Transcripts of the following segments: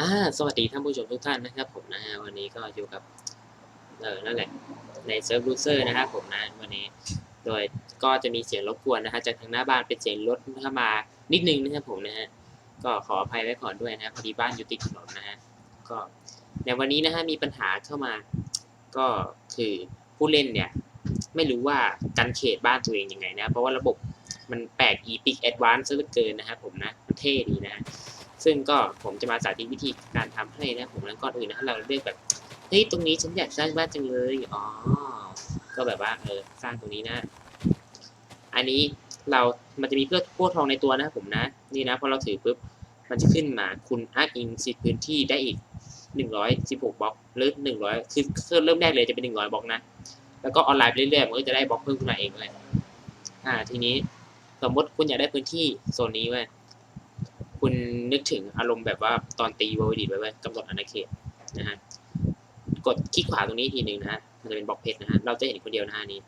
อ่าสวัสดีท่านผู้ชมทุกท่านนะครับผมนะฮะวันนี้ก็อยู่กับเออนั่นแหละในเซิร์ฟลูเซอร์นะครับผมนะวันนี้ โดยก็จะมีเสียงรบกวนนะฮะจากทางหน้าบ้านเป็นเสียงรถเข้ามานิดนึงนะครับผมนะฮะก็ขออภัยไว้ก่อนด้วยนะพอดีบ้านอยู่ติดถนนนะฮะก็ในวันนี้นะฮะมีปัญหาเข้ามา ก็คือผู้เล่นเนี่ย ไม่รู้ว่ากันเขตบ้านตัวเองยังไงนะ เพราะว่าระบบมันแปลก Epic Advance ซะเหลือเกินนะครับผมนะเท่ดีนะฮะ ซึ่งก็ผมจะมาสาธิตวิธีการทำให้นะผมแล้วก่อนอื่นนะเราเลือกแบบเฮ้ยตรงนี้ฉันอยากสร้างบ้านจังเลยอ๋อก็แบบว่าเออสร้างตรงนี้นะ อันนี้เรามันจะมีเพื่อพวกทองในตัวนะผมนะ นี่นะพอเราถือปุ๊บมันจะขึ้นมาคุณอ้างอิงสิทธิ์พื้นที่ได้อีกหนึ่งร้อยสิบหกบล็อกหรือหนึ่งร้อยคือเริ่มแรกเลยจะเป็นหนึ่งร้อยบล็อกนะ แล้วก็ออนไลน์ไปเรื่อยๆมันก็จะได้บล็อกเพิ่มขึ้นมาเองเลยอ่าทีนี้สมมติคุณอยากได้พื้นที่โซนนี้เว้ย นึกถึงอารมณ์แบบว่าตอนตีวอลดีไว้ไว้กำหนดอาณาเขตนะฮะกดคลิกขวาตรงนี้ทีหนึ่งนะฮะมันจะเป็นบล็อกเพชรนะฮะเราจะเห็นคนเดียวนะฮะนี้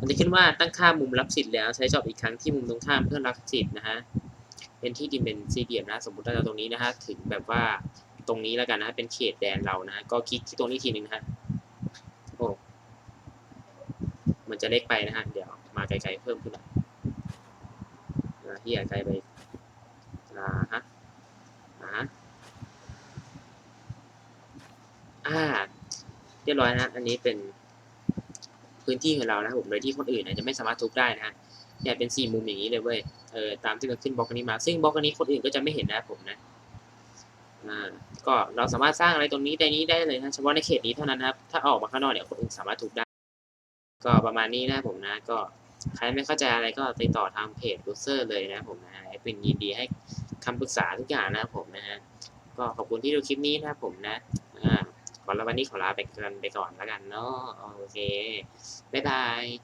มันจะขึ้นว่าตั้งค่ามุมรับสิทธิ์แล้วใช้จอบอีกครั้งที่มุมตรงข้ามเพื่อรับสิทธิ์นะฮะเป็นที่ดินเป็นสี่เหลี่ยมนะสมมติเราจะตรงนี้นะฮะถึงแบบว่าตรงนี้แล้วกันนะเป็นเขตแดนเรานะฮะก็คลิกที่ตรงนี้ทีหนึ่งนะฮะโอ้มันจะเล็กไปนะฮะเดี๋ยวมาไกลๆเพิ่มขึ้นหน่อยอ่าที่อยากไกลไป อ่าฮะ อ่าฮะ อ่าเรียบร้อยนะอันนี้เป็นพื้นที่ของเรานะผมโดยที่คนอื่นอาจจะไม่สามารถทุบได้นะฮะเนี่ยเป็นสี่มุมอย่างนี้เลยเว้ยเออตามที่มันขึ้นบล็อกนี้มา ซึ่งบล็อกนี้คนอื่นก็จะไม่เห็นนะครับผมนะอ่าก็เราสามารถสร้างอะไรตรงนี้ได้นี้ได้เลยนะเฉพาะในเขตนี้เท่านั้นนะครับถ้าออกมาข้างนอกเนี่ยคนอื่นสามารถทุบได้ ก็ประมาณนี้นะครับผมนะก็ใครไม่เข้าใจอะไรก็ติดต่อทางเพจรูเซอร์เลยนะครับผมนะแอดมินยินดีให้คำปรึกษาทุกอย่างนะครับผมนะฮะก็ขอบคุณที่ดูคลิปนี้นะครับผมนะอ่า ขอลาวันนี้ขอลาไปกันไปก่อนแล้วกันเนาะโอเค บ๊ายบาย